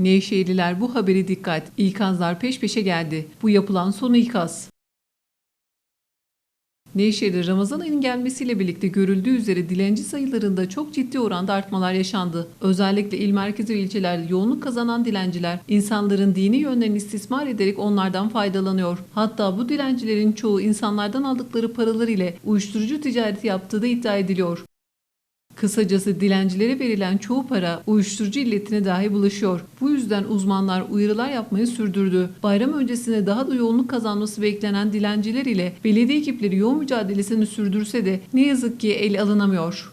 Nevşehirliler bu haberi dikkat. İkazlar peş peşe geldi. Bu yapılan son ikaz. Nevşehir'de Ramazan ayının gelmesiyle birlikte görüldüğü üzere dilenci sayılarında çok ciddi oranda artmalar yaşandı. Özellikle il merkezi ve ilçelerde yoğunluk kazanan dilenciler insanların dini yönlerini istismar ederek onlardan faydalanıyor. Hatta bu dilencilerin çoğu insanlardan aldıkları paralar ile uyuşturucu ticareti yaptığı da iddia ediliyor. Kısacası dilencilere verilen çoğu para uyuşturucu illetine dahi bulaşıyor. Bu yüzden uzmanlar uyarılar yapmayı sürdürdü. Bayram öncesinde daha da yoğunluk kazanması beklenen dilenciler ile belediye ekipleri yoğun mücadelesini sürdürse de ne yazık ki el alınamıyor.